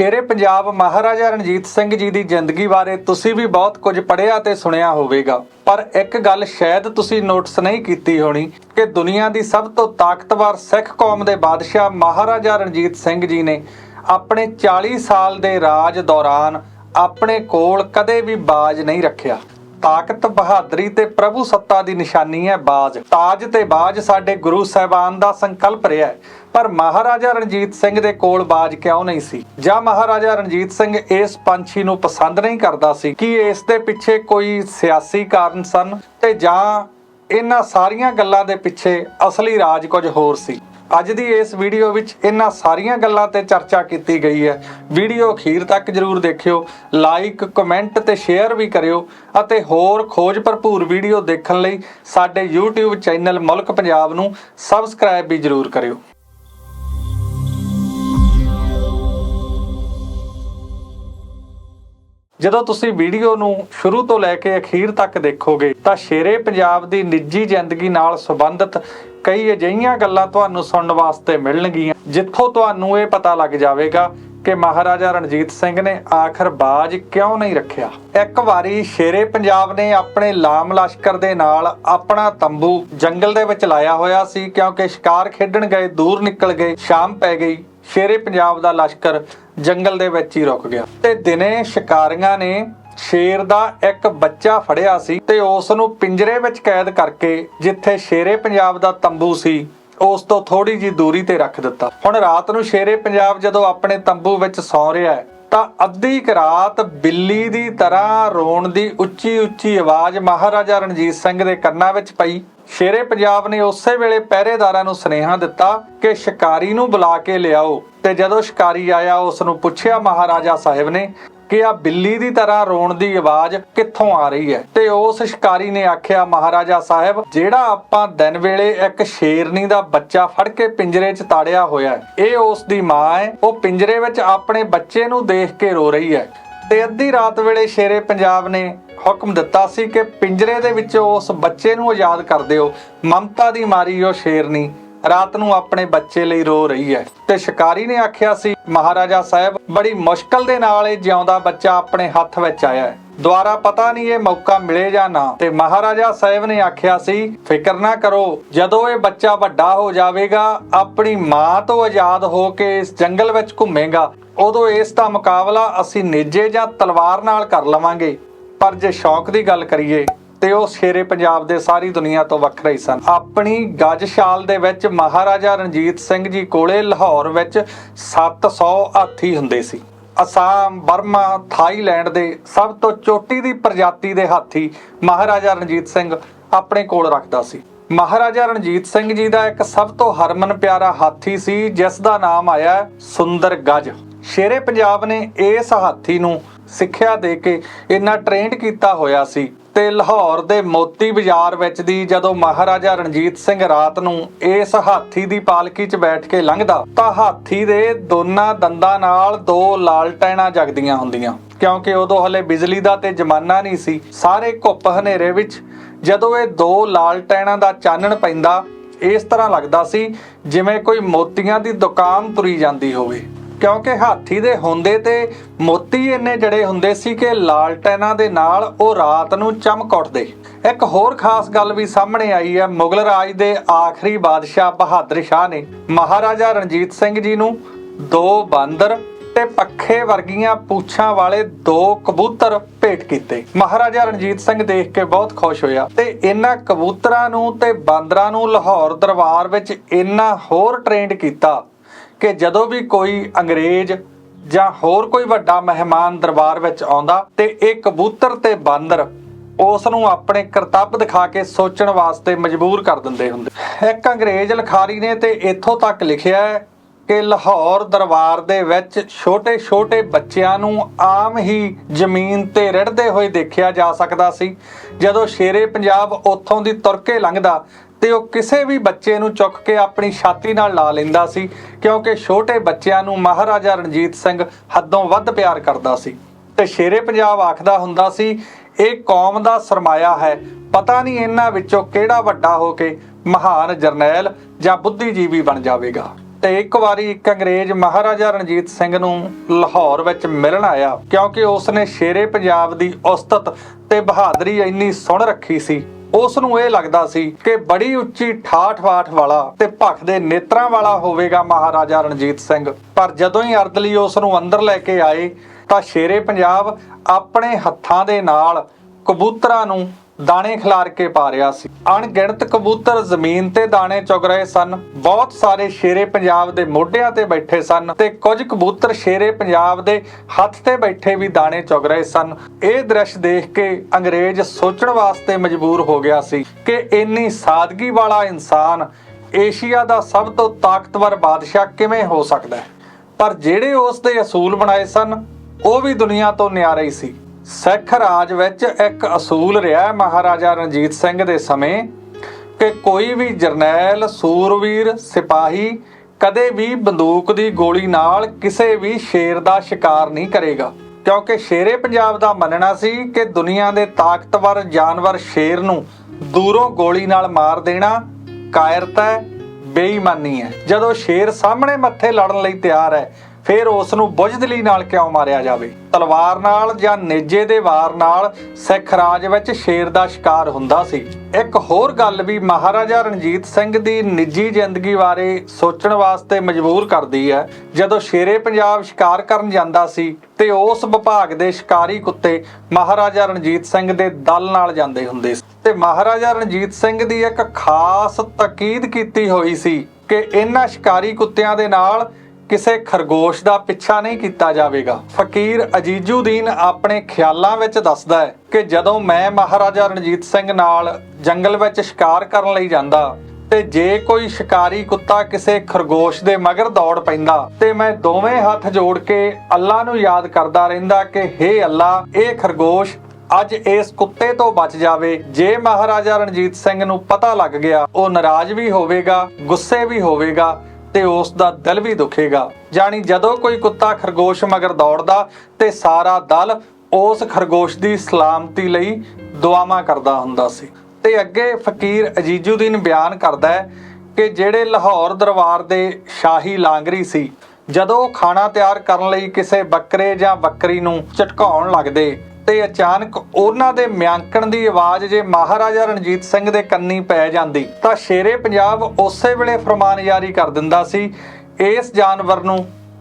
ਸ਼ੇਰੇ ਪੰਜਾਬ ਮਹਾਰਾਜਾ ਰਣਜੀਤ ਸਿੰਘ ਜੀ ਦੀ ਜ਼ਿੰਦਗੀ ਬਾਰੇ ਤੁਸੀਂ ਵੀ ਬਹੁਤ ਕੁਝ ਪੜ੍ਹਿਆ ਤੇ ਸੁਣਿਆ ਹੋਵੇਗਾ। ਪਰ ਇੱਕ ਗੱਲ ਸ਼ਾਇਦ ਤੁਸੀਂ ਨੋਟਿਸ ਨਹੀਂ ਕੀਤੀ ਹੋਣੀ ਕਿ ਦੁਨੀਆ ਦੀ ਸਭ ਤੋਂ ਤਾਕਤਵਰ ਸਿੱਖ ਕੌਮ ਦੇ ਬਾਦਸ਼ਾਹ ਮਹਾਰਾਜਾ ਰਣਜੀਤ ਸਿੰਘ ਜੀ ਨੇ ਆਪਣੇ 40 ਸਾਲ ਦੇ ਰਾਜ ਦੌਰਾਨ ਆਪਣੇ ਕੋਲ ਕਦੇ ਵੀ ਬਾਜ ਨਹੀਂ ਰੱਖਿਆ। ਤਾਕਤ, ਬਹਾਦਰੀ ਤੇ ਪ੍ਰਭੂ ਸੱਤਾ ਦੀ ਨਿਸ਼ਾਨੀ ਹੈ ਬਾਜ। ਤਾਜ ਤੇ ਬਾਜ ਸਾਡੇ ਗੁਰੂ ਸਾਹਿਬਾਨ ਦਾ ਸੰਕਲਪ ਰਿਹਾ ਹੈ। ਪਰ ਮਹਾਰਾਜਾ ਰਣਜੀਤ ਸਿੰਘ ਦੇ ਕੋਲ ਬਾਜ ਕਿਉਂ ਨਹੀਂ ਸੀ? ਜਾਂ ਮਹਾਰਾਜਾ ਰਣਜੀਤ ਸਿੰਘ ਇਸ ਪੰਛੀ ਨੂੰ ਪਸੰਦ ਨਹੀਂ ਕਰਦਾ ਸੀ? ਕਿ ਇਸ ਦੇ ਪਿੱਛੇ ਕੋਈ ਸਿਆਸੀ ਕਾਰਨ ਸਨ? ਤੇ ਜਾਂ ਇਹਨਾਂ ਸਾਰੀਆਂ ਗੱਲਾਂ ਦੇ ਪਿੱਛੇ ਅਸਲੀ ਰਾਜ ਕੁਝ ਹੋਰ ਸੀ? ਅੱਜ ਦੀ ਇਸ ਵੀਡੀਓ ਵਿੱਚ ਇਹਨਾਂ ਸਾਰੀਆਂ ਗੱਲਾਂ ਤੇ ਚਰਚਾ ਕੀਤੀ ਗਈ ਹੈ। ਵੀਡੀਓ ਅਖੀਰ ਤੱਕ ਜਰੂਰ ਦੇਖਿਓ ਲਾਈਕ ਕਮੈਂਟ ਤੇ ਸ਼ੇਅਰ ਵੀ ਕਰਿਓ ਅਤੇ ਹੋਰ ਖੋਜ ਭਰਪੂਰ ਵੀਡੀਓ ਦੇਖਣ ਲਈ ਸਾਡੇ YouTube ਚੈਨਲ ਮੁਲਕ ਪੰਜਾਬ ਨੂੰ ਸਬਸਕ੍ਰਾਈਬ ਵੀ ਜਰੂਰ ਕਰਿਓ। ਜਦੋਂ ਤੁਸੀਂ ਵੀਡੀਓ ਨੂੰ ਸ਼ੁਰੂ ਤੋਂ ਲੈ ਕੇ ਅਖੀਰ ਤੱਕ ਦੇਖੋਗੇ ਤਾਂ ਸ਼ੇਰੇ ਪੰਜਾਬ ਦੀ ਨਿੱਜੀ ਜ਼ਿੰਦਗੀ ਨਾਲ ਸੰਬੰਧਿਤ ਕਈ ਅਜਿਹੀਆਂ ਗੱਲਾਂ ਤੁਹਾਨੂੰ ਸੁਣਨ ਵਾਸਤੇ ਮਿਲਣਗੀਆਂ, ਜਿੱਥੋਂ ਤੁਹਾਨੂੰ ਇਹ ਪਤਾ ਲੱਗ ਜਾਵੇਗਾ ਕਿ ਮਹਾਰਾਜਾ ਰਣਜੀਤ ਸਿੰਘ ਨੇ ਆਖਰ ਬਾਜ ਕਿਉਂ ਨਹੀਂ ਰੱਖਿਆ। ਇੱਕ ਵਾਰੀ ਸ਼ੇਰੇ ਪੰਜਾਬ ਨੇ ਆਪਣੇ ਲਾਮ ਲਸ਼ਕਰ ਦੇ ਨਾਲ ਆਪਣਾ ਤੰਬੂ ਜੰਗਲ ਦੇ ਵਿੱਚ ਲਾਇਆ ਹੋਇਆ ਸੀ, ਕਿਉਂਕਿ ਸ਼ਿਕਾਰ ਖੇਡਣ ਗਏ, ਦੂਰ ਨਿਕਲ ਗਏ, ਸ਼ਾਮ ਪੈ ਗਈ। ਸ਼ੇਰੇ ਪੰਜਾਬ ਦਾ ਲਸ਼ਕਰ ਜੰਗਲ ਦੇ ਵਿੱਚ ਹੀ ਰੁਕ ਗਿਆ। ਤੇ ਦਿਨੇ ਸ਼ਿਕਾਰੀਆਂ ਨੇ ਸ਼ੇਰ ਦਾ ਇੱਕ ਬੱਚਾ ਫੜਿਆ ਸੀ ਤੇ ਉਸ ਨੂੰ ਪਿੰਜਰੇ ਵਿੱਚ ਕੈਦ ਕਰਕੇ ਜਿੱਥੇ ਸ਼ੇਰੇ ਪੰਜਾਬ ਦਾ ਤੰਬੂ ਸੀ, ਉਸ ਤੋਂ ਥੋੜੀ ਜੀ ਦੂਰੀ ਤੇ ਰੱਖ ਦਿੱਤਾ। ਹੁਣ ਰਾਤ ਨੂੰ ਸ਼ੇਰੇ ਪੰਜਾਬ ਜਦੋਂ ਆਪਣੇ ਤੰਬੂ ਵਿੱਚ ਸੌ ਰਿਹਾ ਹੈ, ਤਾਂ ਅੱਧੀ ਕੁ ਰਾਤ ਬਿੱਲੀ ਦੀ ਤਰ੍ਹਾਂ ਰੋਣ ਦੀ ਉੱਚੀ ਉੱਚੀ ਆਵਾਜ਼ ਮਹਾਰਾਜਾ ਰਣਜੀਤ ਸਿੰਘ ਦੇ ਕੰਨਾਂ ਵਿੱਚ ਪਈ। ਸ਼ੇਰੇ ਪੰਜਾਬ ਨੇ ਉਸੇ ਵੇਲੇ ਪਹਿਰੇਦਾਰਾਂ ਨੂੰ ਸੁਨੇਹਾ ਦਿੱਤਾ ਕਿ ਸ਼ਿਕਾਰੀ ਨੂੰ ਬੁਲਾ ਕੇ ਲਿਆਓ। ਤੇ ਜਦੋਂ ਸ਼ਿਕਾਰੀ ਆਇਆ ਉਸ ਨੂੰ ਪੁੱਛਿਆ, ਮਹਾਰਾਜਾ ਸਾਹਿਬ ਨੇ, ਕਿ ਆ ਬਿੱਲੀ ਦੀ ਤਰ੍ਹਾਂ ਰੋਣ ਦੀ ਆਵਾਜ਼ ਕਿੱਥੋਂ ਆ ਰਹੀ ਹੈ? ਤੇ ਉਸ ਸ਼ਿਕਾਰੀ ਨੇ ਆਖਿਆ, ਮਹਾਰਾਜਾ ਸਾਹਿਬ, ਜਿਹੜਾ ਆਪਾਂ ਦਿਨ ਵੇਲੇ ਇੱਕ ਸ਼ੇਰਨੀ ਦਾ ਬੱਚਾ ਫੜ ਕੇ ਪਿੰਜਰੇ 'ਚ ਤਾੜਿਆ ਹੋਇਆ ਹੈ, ਇਹ ਉਸ ਦੀ ਮਾਂ ਹੈ। ਉਹ ਪਿੰਜਰੇ ਵਿੱਚ ਆਪਣੇ ਬੱਚੇ ਨੂੰ ਦੇਖ ਕੇ ਰੋ ਰਹੀ ਹੈ। ਤੇ ਅੱਧੀ ਰਾਤ ਵੇਲੇ ਸ਼ੇਰੇ ਪੰਜਾਬ ਨੇ ਹੁਕਮ ਦਿੱਤਾ ਸੀ ਕਿ ਪਿੰਜਰੇ ਦੇ ਵਿੱਚ ਉਸ ਬੱਚੇ ਨੂੰ ਆਜ਼ਾਦ ਕਰ ਦਿਓ। ਮਮਤਾ ਦੀ ਮਾਰੀ ਉਹ ਸ਼ੇਰਨੀ ਰਾਤ ਨੂੰ ਆਪਣੇ ਬੱਚੇ ਲਈ ਰੋ ਰਹੀ ਹੈ ਤੇ ਸ਼ਿਕਾਰੀ ਨੇ ਆਖਿਆ ਸੀ, ਮਹਾਰਾਜਾ ਸਾਹਿਬ, ਬੜੀ ਮੁਸ਼ਕਲ ਦੇ ਨਾਲ ਇਹ ਜਿਉਂਦਾ ਬੱਚਾ ਆਪਣੇ ਹੱਥ ਵਿੱਚ ਆਇਆ ਹੈ। ਦੁਆਰਾ ਪਤਾ ਨਹੀਂ ਇਹ ਮੌਕਾ ਮਿਲੇ ਜਾਂ ਨਾ। ਤੇ ਮਹਾਰਾਜਾ ਸਾਹਿਬ ਨੇ ਆਖਿਆ ਸੀ, ਫਿਕਰ ਨਾ ਕਰੋ, ਜਦੋਂ ਇਹ ਬੱਚਾ ਵੱਡਾ ਹੋ ਜਾਵੇਗਾ, ਆਪਣੀ ਮਾਂ ਤੋਂ ਆਜ਼ਾਦ ਹੋ ਕੇ ਇਸ ਜੰਗਲ ਵਿੱਚ ਘੁੰਮੇਗਾ। ਉਦੋਂ ਇਸ ਦਾ ਮੁਕਾਬਲਾ ਅਸੀਂ ਨੇਜੇ ਜਾਂ ਤਲਵਾਰ ਨਾਲ ਕਰ ਲਵਾਂਗੇ। ਪਰ ਜੇ ਸ਼ੌਕ ਦੀ ਗੱਲ ਕਰੀਏ, ਤੇ ਉਹ ਸ਼ੇਰੇ ਪੰਜਾਬ ਦੇ ਸਾਰੀ ਦੁਨੀਆ ਤੋਂ ਵੱਖਰੇ ਹੀ ਸਨ। ਆਪਣੀ ਗਜਸ਼ਾਲ ਦੇ ਵਿੱਚ ਮਹਾਰਾਜਾ ਰਣਜੀਤ ਸਿੰਘ ਜੀ ਕੋਲੇ ਲਾਹੌਰ ਵਿੱਚ 700 ਹਾਥੀ ਹੁੰਦੇ ਸੀ। ਅਸਾਮ, ਬਰਮਾ, ਥਾਈਲੈਂਡ ਦੇ ਸਭ ਤੋਂ ਚੋਟੀ ਦੀ ਪ੍ਰਜਾਤੀ ਦੇ ਹਾਥੀ ਮਹਾਰਾਜਾ ਰਣਜੀਤ ਸਿੰਘ ਆਪਣੇ ਕੋਲ ਰੱਖਦਾ ਸੀ। ਮਹਾਰਾਜਾ ਰਣਜੀਤ ਸਿੰਘ ਜੀ ਦਾ ਇੱਕ ਸਭ ਤੋਂ ਹਰਮਨ ਪਿਆਰਾ ਹਾਥੀ ਸੀ, ਜਿਸ ਦਾ ਨਾਮ ਆਇਆ ਸੁੰਦਰ ਗਜ। ਸ਼ੇਰੇ ਪੰਜਾਬ ਨੇ ਇਸ ਹਾਥੀ ਨੂੰ ਸਿੱਖਿਆ ਦੇ ਕੇ ਇੰਨਾ ਟ੍ਰੇਨਡ ਕੀਤਾ ਹੋਇਆ ਸੀ ਤੇ ਲਾਹੌਰ ਦੇ ਮੋਤੀ ਬਾਜ਼ਾਰ ਵਿੱਚ ਦੀ ਜਦੋਂ ਮਹਾਰਾਜਾ ਰਣਜੀਤ ਸਿੰਘ ਰਾਤ ਨੂੰ ਇਸ ਹਾਥੀ ਦੀ ਪਾਲਕੀ 'ਚ ਬੈਠ ਕੇ ਲੰਘਦਾ, ਤਾਂ ਹਾਥੀ ਦੇ ਦੋਨਾਂ ਦੰਦਾਂ ਨਾਲ ਦੋ ਲਾਲਟੈਣਾ ਜਗਦੀਆਂ ਹੁੰਦੀਆਂ। ਕਿਉਂਕਿ ਉਦੋਂ ਹਲੇ ਬਿਜਲੀ ਦਾ ਤੇ ਜ਼ਮਾਨਾ ਨਹੀਂ ਸੀ, ਸਾਰੇ ਘੁੱਪ ਹਨੇਰੇ ਵਿੱਚ ਜਦੋਂ ਇਹ ਦੋ ਲਾਲਟੈਣਾ ਦਾ ਚਾਨਣ ਪੈਂਦਾ, ਇਸ ਤਰ੍ਹਾਂ ਲੱਗਦਾ ਸੀ ਜਿਵੇਂ ਕੋਈ ਮੋਤੀਆਂ ਦੀ ਦੁਕਾਨ ਤੁਰੀ ਜਾਂਦੀ ਹੋਵੇ। ਕਿਉਂਕਿ ਹਾਥੀ ਦੇ ਹੁੰਦੇ ਤੇ ਮੋਤੀ ਇੰਨੇ ਜੜੇ ਹੁੰਦੇ ਸੀ ਕਿ ਲਾਲਟੈਨਾਂ ਦੇ ਨਾਲ ਉਹ ਰਾਤ ਨੂੰ ਚਮਕ ਉੱਠਦੇ। ਇੱਕ ਹੋਰ ਖਾਸ ਗੱਲ ਵੀ ਸਾਹਮਣੇ ਆਈ ਹੈ, ਮੁਗਲ ਰਾਜ ਦੇ ਆਖਰੀ ਬਾਦਸ਼ਾਹ ਬਹਾਦਰ ਸ਼ਾਹ ਨੇ ਮਹਾਰਾਜਾ ਰਣਜੀਤ ਸਿੰਘ ਜੀ ਨੂੰ ਦੋ ਬਾਂਦਰ ਤੇ ਪੱਖੇ ਵਰਗੀਆਂ ਪੂਛਾਂ ਵਾਲੇ ਦੋ ਕਬੂਤਰ ਭੇਟ ਕੀਤੇ। ਮਹਾਰਾਜਾ ਰਣਜੀਤ ਸਿੰਘ ਦੇਖ ਕੇ ਬਹੁਤ ਖੁਸ਼ ਹੋਇਆ ਤੇ ਇਹਨਾਂ ਕਬੂਤਰਾਂ ਨੂੰ ਤੇ ਬਾਂਦਰਾਂ ਨੂੰ ਲਾਹੌਰ ਦਰਬਾਰ ਵਿੱਚ ਇੰਨਾ ਹੋਰ ਟ੍ਰੇਨਡ ਕੀਤਾ ਕਿ ਜਦੋਂ ਵੀ ਕੋਈ ਅੰਗਰੇਜ਼ ਜਾਂ ਹੋਰ ਕੋਈ ਵੱਡਾ ਮਹਿਮਾਨ ਦਰਬਾਰ ਵਿੱਚ ਆਉਂਦਾ ਤੇ ਇਹ ਕਬੂਤਰ ਤੇ ਬਾਂਦਰ ਉਸ ਨੂੰ ਆਪਣੇ ਕਰਤੱਵ ਦਿਖਾ ਕੇ ਸੋਚਣ ਵਾਸਤੇ ਮਜਬੂਰ ਕਰ ਦਿੰਦੇ ਹੁੰਦੇ। ਇੱਕ ਅੰਗਰੇਜ਼ ਲਿਖਾਰੀ ਨੇ ਤੇ ਇੱਥੋਂ ਤੱਕ ਲਿਖਿਆ ਹੈ ਕਿ ਲਾਹੌਰ ਦਰਬਾਰ ਦੇ ਵਿੱਚ ਛੋਟੇ-ਛੋਟੇ ਬੱਚਿਆਂ ਨੂੰ ਆਮ ਹੀ ਜ਼ਮੀਨ ਤੇ ਰੜਦੇ ਹੋਏ ਦੇਖਿਆ ਜਾ ਸਕਦਾ ਸੀ। ਜਦੋਂ ਸ਼ੇਰੇ ਪੰਜਾਬ ਉੱਥੋਂ ਦੀ ਤੁਰ ਕੇ ਲੰਘਦਾ ਤੇ ਉਹ ਕਿਸੇ ਵੀ ਬੱਚੇ ਨੂੰ ਚੁੱਕ ਕੇ ਆਪਣੀ ਛਾਤੀ ਨਾਲ ਲਾ ਲੈਂਦਾ ਸੀ, ਕਿਉਂਕਿ ਛੋਟੇ ਬੱਚਿਆਂ ਨੂੰ ਮਹਾਰਾਜਾ ਰਣਜੀਤ ਸਿੰਘ ਹੱਦੋਂ ਵੱਧ ਪਿਆਰ ਕਰਦਾ ਸੀ। ਤੇ ਸ਼ੇਰੇ ਪੰਜਾਬ ਆਖਦਾ ਹੁੰਦਾ ਸੀ, ਇਹ ਕੌਮ ਦਾ ਸਰਮਾਇਆ ਹੈ। ਪਤਾ ਨਹੀਂ ਇਹਨਾਂ ਵਿੱਚੋਂ ਕਿਹੜਾ ਵੱਡਾ ਹੋ ਕੇ ਮਹਾਨ ਜਰਨੈਲ ਜਾਂ ਬੁੱਧੀਜੀਵੀ ਬਣ ਜਾਵੇਗਾ। ਤੇ ਇੱਕ ਵਾਰੀ ਇੱਕ ਅੰਗਰੇਜ਼ ਮਹਾਰਾਜਾ ਰਣਜੀਤ ਸਿੰਘ ਨੂੰ ਲਾਹੌਰ ਵਿੱਚ ਮਿਲਣ ਆਇਆ, ਕਿਉਂਕਿ ਉਸ ਨੇ ਸ਼ੇਰੇ ਪੰਜਾਬ ਦੀ ਉਸਤਤ ਤੇ ਬਹਾਦਰੀ ਇੰਨੀ ਸੁਣ ਰੱਖੀ ਸੀ। ਉਸ ਨੂੰ ਇਹ ਲੱਗਦਾ ਸੀ ਕਿ ਬੜੀ ਉੱਚੀ ਠਾਠ-ਬਾਠ ਵਾਲਾ ਤੇ ਭਖ ਦੇ ਨੇਤਰਾਂ ਵਾਲਾ ਹੋਵੇਗਾ ਮਹਾਰਾਜਾ ਰਣਜੀਤ ਸਿੰਘ। ਪਰ ਜਦੋਂ ਹੀ ਅਰਦਲੀ ਉਸ ਨੂੰ ਅੰਦਰ ਲੈ ਕੇ ਆਏ, ਤਾਂ ਸ਼ੇਰੇ ਪੰਜਾਬ ਆਪਣੇ ਹੱਥਾਂ ਦੇ ਨਾਲ ਕਬੂਤਰਾਂ ਨੂੰ ਦਾਣੇ ਖਿਲਾਰ ਕੇ ਪਾ ਰਿਹਾ ਸੀ। ਅਣਗਿਣਤ ਕਬੂਤਰ ਜ਼ਮੀਨ ਤੇ ਦਾਣੇ ਚੁਗ ਰਹੇ ਸਨ। ਬਹੁਤ ਸਾਰੇ ਸ਼ੇਰੇ ਪੰਜਾਬ ਦੇ ਮੋਢਿਆਂ ਤੇ ਬੈਠੇ ਸਨ ਤੇ ਕੁਝ ਕਬੂਤਰ ਸ਼ੇਰੇ ਪੰਜਾਬ ਦੇ ਹੱਥ ਤੇ ਬੈਠੇ ਵੀ ਦਾਣੇ ਚੁਗ ਰਹੇ ਸਨ। ਇਹ ਦ੍ਰਿਸ਼ ਦੇਖ ਕੇ ਅੰਗਰੇਜ਼ ਸੋਚਣ ਵਾਸਤੇ ਮਜਬੂਰ ਹੋ ਗਿਆ ਸੀ ਕਿ ਇੰਨੀ ਸਾਦਗੀ ਵਾਲਾ ਇਨਸਾਨ ਏਸ਼ੀਆ ਦਾ ਸਭ ਤੋਂ ਤਾਕਤਵਰ ਬਾਦਸ਼ਾਹ ਕਿਵੇਂ ਹੋ ਸਕਦਾ ਹੈ। ਪਰ ਜਿਹੜੇ ਉਸ ਦੇ ਅਸੂਲ ਬਣਾਏ ਸਨ, ਉਹ ਵੀ ਦੁਨੀਆ ਤੋਂ ਨਿਆਰੇ ਸੀ। ਸਿੱਖ ਰਾਜ ਵਿੱਚ ਇੱਕ ਅਸੂਲ ਰਿਹਾ ਮਹਾਰਾਜਾ ਰਣਜੀਤ ਸਿੰਘ ਦੇ ਸਮੇਂ ਕਿ ਕੋਈ ਵੀ ਜਰਨੈਲ, ਸੂਰਵੀਰ, ਸਿਪਾਹੀ ਕਦੇ ਵੀ ਬੰਦੂਕ ਦੀ ਗੋਲੀ ਨਾਲ ਕਿਸੇ ਵੀ ਸ਼ੇਰ ਦਾ ਸ਼ਿਕਾਰ ਨਹੀਂ ਕਰੇਗਾ। ਕਿਉਂਕਿ ਸ਼ੇਰੇ ਪੰਜਾਬ ਦਾ ਮੰਨਣਾ ਸੀ ਕਿ ਦੁਨੀਆ ਦੇ ਤਾਕਤਵਰ ਜਾਨਵਰ ਸ਼ੇਰ ਨੂੰ ਦੂਰੋਂ ਗੋਲੀ ਨਾਲ ਮਾਰ ਦੇਣਾ ਕਾਇਰਤਾ ਹੈ ਬੇਈਮਾਨੀ ਹੈ। ਜਦੋਂ ਸ਼ੇਰ ਸਾਹਮਣੇ ਮੱਥੇ ਲੜਨ ਲਈ ਤਿਆਰ ਹੈ, ਫਿਰ ਉਸ ਨੂੰ ਬੁਝਦਲੀ ਨਾਲ ਕਿਉਂ ਮਾਰਿਆ ਜਾਵੇ? ਤਲਵਾਰ ਨਾਲ ਜਾਂ ਨੇਜੇ ਦੇ ਵਾਰ ਨਾਲ ਸਿੱਖ ਰਾਜ ਵਿੱਚ ਸ਼ੇਰ ਦਾ ਸ਼ਿਕਾਰ ਹੁੰਦਾ ਸੀ। ਇੱਕ ਹੋਰ ਗੱਲ ਵੀ ਮਹਾਰਾਜਾ ਰਣਜੀਤ ਸਿੰਘ ਦੀ ਨਿੱਜੀ ਜ਼ਿੰਦਗੀ ਬਾਰੇ ਸੋਚਣ ਵਾਸਤੇ ਮਜਬੂਰ ਕਰਦੀ ਹੈ। ਜਦੋਂ ਸ਼ੇਰੇ ਪੰਜਾਬ ਸ਼ਿਕਾਰ ਕਰਨ ਜਾਂਦਾ ਸੀ ਤੇ ਉਸ ਵਿਭਾਗ ਦੇ ਸ਼ਿਕਾਰੀ ਕੁੱਤੇ ਮਹਾਰਾਜਾ ਰਣਜੀਤ ਸਿੰਘ ਦੇ ਦਲ ਨਾਲ ਜਾਂਦੇ ਹੁੰਦੇ ਸੀ। ਤੇ ਮਹਾਰਾਜਾ ਰਣਜੀਤ ਸਿੰਘ ਦੀ ਇੱਕ ਖਾਸ ਤਾਕੀਦ ਕੀਤੀ ਹੋਈ ਸੀ ਕਿ ਇਹਨਾਂ ਸ਼ਿਕਾਰੀ ਕੁੱਤਿਆਂ ਦੇ ਨਾਲ ਕਿਸੇ ਖਰਗੋਸ਼ ਦਾ ਪਿੱਛਾ ਨਹੀਂ ਕੀਤਾ ਜਾਵੇਗਾ। ਫਕੀਰ ਅਜੀਜੁਦੀਨ ਆਪਣੇ ਖਿਆਲਾਂ ਵਿੱਚ ਦੱਸਦਾ ਹੈ ਕਿ ਜਦੋਂ ਮੈਂ ਮਹਾਰਾਜਾ ਰਣਜੀਤ ਸਿੰਘ ਨਾਲ ਜੰਗਲ ਵਿੱਚ ਸ਼ਿਕਾਰ ਕਰਨ ਲਈ ਜਾਂਦਾ ਤੇ ਜੇ ਕੋਈ ਸ਼ਿਕਾਰੀ ਕੁੱਤਾ ਕਿਸੇ ਖਰਗੋਸ਼ ਦੇ ਮਗਰ ਦੌੜ ਪੈਂਦਾ ਤੇ ਮੈਂ ਦੋਵੇਂ ਹੱਥ ਜੋੜ ਕੇ ਅੱਲਾ ਨੂੰ ਯਾਦ ਕਰਦਾ ਰਹਿੰਦਾ ਕਿ, ਹੇ ਅੱਲਾ ਇਹ ਖਰਗੋਸ਼ ਅੱਜ ਇਸ ਕੁੱਤੇ ਤੋਂ ਬਚ ਜਾਵੇ। ਜੇ ਮਹਾਰਾਜਾ ਰਣਜੀਤ ਸਿੰਘ ਨੂੰ ਪਤਾ ਲੱਗ ਗਿਆ, ਉਹ ਨਾਰਾਜ਼ ਵੀ ਹੋਵੇਗਾ, ਗੁੱਸੇ ਵੀ ਹੋਵੇਗਾ ਤੇ ਉਸ ਦਾ ਦਿਲ ਵੀ ਦੁਖੇਗਾ। ਜਾਣੀ ਜਦੋਂ ਕੋਈ ਕੁੱਤਾ ਖਰਗੋਸ਼ ਮਗਰ ਦੌੜਦਾ ਤੇ ਸਾਰਾ ਦਲ ਉਸ ਖਰਗੋਸ਼ ਦੀ ਸਲਾਮਤੀ ਲਈ ਦੁਆਵਾਂ ਕਰਦਾ ਹੁੰਦਾ ਸੀ। ਤੇ ਅੱਗੇ ਫਕੀਰ ਅਜੀਜੂਦੀਨ ਬਿਆਨ ਕਰਦਾ ਹੈ ਕਿ ਜਿਹੜੇ ਲਾਹੌਰ ਦਰਬਾਰ ਦੇ ਸ਼ਾਹੀ ਲਾਂਗਰੀ ਸੀ, ਜਦੋਂ ਖਾਣਾ ਤਿਆਰ ਕਰਨ ਲਈ ਕਿਸੇ ਬੱਕਰੇ ਜਾਂ ਬੱਕਰੀ ਨੂੰ ਝਟਕਾਉਣ ਲੱਗਦੇ ਤੇ ਅਚਾਨਕ ਉਹਨਾਂ ਦੇ ਮਿਆਂਕਣ ਦੀ ਆਵਾਜ਼ ਜੇ ਮਹਾਰਾਜਾ ਰਣਜੀਤ ਸਿੰਘ ਦੇ ਕੰਨੀ ਪੈ ਜਾਂਦੀ, ਤਾਂ ਸ਼ੇਰੇ ਪੰਜਾਬ ਉਸੇ ਵੇਲੇ ਫਰਮਾਨ ਜਾਰੀ ਕਰ ਦਿੰਦਾ ਸੀ, ਇਸ ਜਾਨਵਰ ਨੂੰ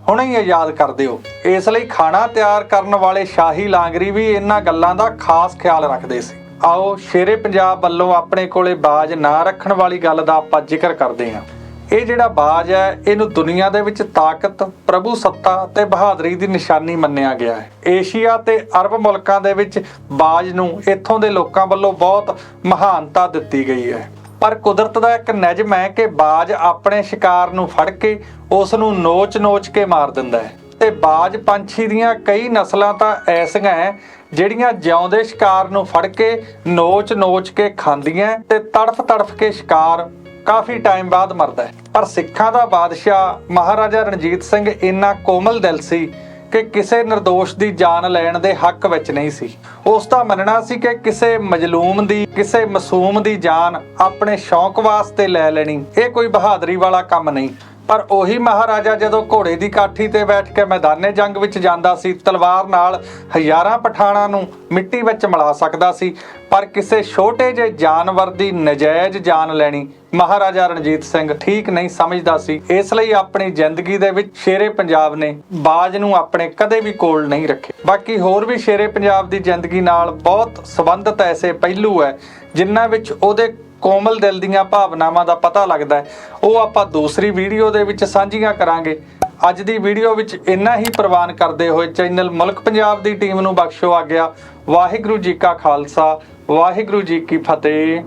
ਹੁਣੇ ਹੀ ਆਜ਼ਾਦ ਕਰ ਦਿਓ। ਇਸ ਲਈ ਖਾਣਾ ਤਿਆਰ ਕਰਨ ਵਾਲੇ ਸ਼ਾਹੀ ਲਾਂਗਰੀ ਵੀ ਇਹਨਾਂ ਗੱਲਾਂ ਦਾ ਖਾਸ ਖਿਆਲ ਰੱਖਦੇ ਸੀ। ਆਓ, ਸ਼ੇਰੇ ਪੰਜਾਬ ਵੱਲੋਂ ਆਪਣੇ ਕੋਲੇ ਬਾਜ ਨਾ ਰੱਖਣ ਵਾਲੀ ਗੱਲ ਦਾ ਆਪਾਂ ਜ਼ਿਕਰ ਕਰਦੇ ਹਾਂ। ਇਹ ਜਿਹੜਾ ਬਾਜ ਹੈ, ਇਹਨੂੰ ਦੁਨੀਆ ਦੇ ਵਿੱਚ ਤਾਕਤ, ਪ੍ਰਭੂ ਸੱਤਾ ਤੇ ਬਹਾਦਰੀ ਦੀ ਨਿਸ਼ਾਨੀ ਮੰਨਿਆ ਗਿਆ ਹੈ। ਏਸ਼ੀਆ ਤੇ ਅਰਬ ਮੁਲਕਾਂ ਦੇ ਵਿੱਚ ਬਾਜ ਨੂੰ ਇੱਥੋਂ ਦੇ ਲੋਕਾਂ ਵੱਲੋਂ ਬਹੁਤ ਮਹਾਨਤਾ ਦਿੱਤੀ ਗਈ ਹੈ। ਪਰ ਕੁਦਰਤ ਦਾ ਇੱਕ ਨਿਯਮ ਹੈ ਕਿ ਬਾਜ ਆਪਣੇ ਸ਼ਿਕਾਰ ਨੂੰ ਫੜ ਕੇ ਉਸ ਨੂੰ ਨੋਚ-ਨੋਚ ਕੇ ਮਾਰ ਦਿੰਦਾ ਹੈ। ਤੇ ਬਾਜ ਪੰਛੀ ਦੀਆਂ ਕਈ ਨਸਲਾਂ ਤਾਂ ਐਸੀਆਂ ਹੈ, ਜਿਹੜੀਆਂ ਜਿਉਂਦੇ ਸ਼ਿਕਾਰ ਨੂੰ ਫੜ ਕੇ ਨੋਚ-ਨੋਚ ਕੇ ਖਾਂਦੀਆਂ ਤੇ ਤੜਫ-ਤੜਫ ਕੇ ਸ਼ਿਕਾਰ ਕਾਫੀ ਟਾਈਮ ਬਾਅਦ ਮਰਦਾ ਹੈ। ਪਰ ਸਿੱਖਾਂ ਦਾ ਬਾਦਸ਼ਾਹ ਮਹਾਰਾਜਾ ਰਣਜੀਤ ਸਿੰਘ ਇੰਨਾ ਕੋਮਲ ਦਿਲ ਸੀ ਕਿ ਕਿਸੇ નિર્ਦੋਸ਼ ਦੀ ਜਾਨ ਲੈਣ ਦੇ ਹੱਕ ਵਿੱਚ ਨਹੀਂ ਸੀ। ਉਸ ਦਾ ਮੰਨਣਾ ਸੀ ਕਿ ਕਿਸੇ ਮਜਲੂਮ ਦੀ, ਕਿਸੇ ਮਾਸੂਮ ਦੀ ਜਾਨ ਆਪਣੇ ਸ਼ੌਂਕ ਵਾਸਤੇ ਲੈ ਲੈਣੀ, ਇਹ ਕੋਈ ਬਹਾਦਰੀ ਵਾਲਾ ਕੰਮ ਨਹੀਂ। ਪਰ ਉਹੀ ਮਹਾਰਾਜਾ ਜਦੋਂ ਘੋੜੇ ਦੀ ਕਾਠੀ ਤੇ ਬੈਠ ਕੇ ਮੈਦਾਨੇ ਜੰਗ ਵਿੱਚ ਜਾਂਦਾ ਸੀ, ਤਲਵਾਰ ਨਾਲ ਹਜ਼ਾਰਾਂ ਪਠਾਣਾਂ ਨੂੰ ਮਿੱਟੀ ਵਿੱਚ ਮਿਲਾ ਸਕਦਾ ਸੀ, ਪਰ ਕਿਸੇ ਛੋਟੇ ਜਿਹੇ ਜਾਨਵਰ ਦੀ ਨਜਾਇਜ਼ ਜਾਨ ਲੈਣੀ ਮਹਾਰਾਜਾ ਰਣਜੀਤ ਸਿੰਘ ਠੀਕ ਨਹੀਂ ਸਮਝਦਾ ਸੀ। ਇਸ ਲਈ ਆਪਣੀ ਜ਼ਿੰਦਗੀ ਦੇ ਵਿੱਚ ਸ਼ੇਰੇ ਪੰਜਾਬ ਨੇ ਬਾਜ ਨੂੰ ਆਪਣੇ ਕਦੇ ਵੀ ਕੋਲ ਨਹੀਂ ਰੱਖੇ। ਬਾਕੀ ਹੋਰ ਵੀ ਸ਼ੇਰੇ ਪੰਜਾਬ ਦੀ ਜ਼ਿੰਦਗੀ ਨਾਲ ਬਹੁਤ ਸੰਬੰਧਿਤ ਐਸੇ ਪਹਿਲੂ ਹੈ, ਜਿਨ੍ਹਾਂ ਵਿੱਚ ਉਹਦੇ ਕੋਮਲ ਦਿਲ ਦੀਆਂ ਭਾਵਨਾਵਾਂ ਦਾ ਪਤਾ ਲੱਗਦਾ ਹੈ। ਉਹ ਆਪਾਂ ਦੂਸਰੀ ਵੀਡੀਓ ਦੇ ਵਿੱਚ ਸਾਂਝੀਆਂ ਕਰਾਂਗੇ। ਅੱਜ ਦੀ ਵੀਡੀਓ ਵਿੱਚ ਇੰਨਾ ਹੀ ਪ੍ਰਵਾਨ ਕਰਦੇ ਹੋਏ ਚੈਨਲ ਮੁਲਕ ਪੰਜਾਬ ਦੀ ਟੀਮ ਨੂੰ ਬਖਸ਼ੋ ਆ ਗਿਆ ਵਾਹਿਗੁਰੂ ਜੀ ਕਾ ਖਾਲਸਾ, ਵਾਹਿਗੁਰੂ ਜੀ ਕੀ ਫਤਿਹ।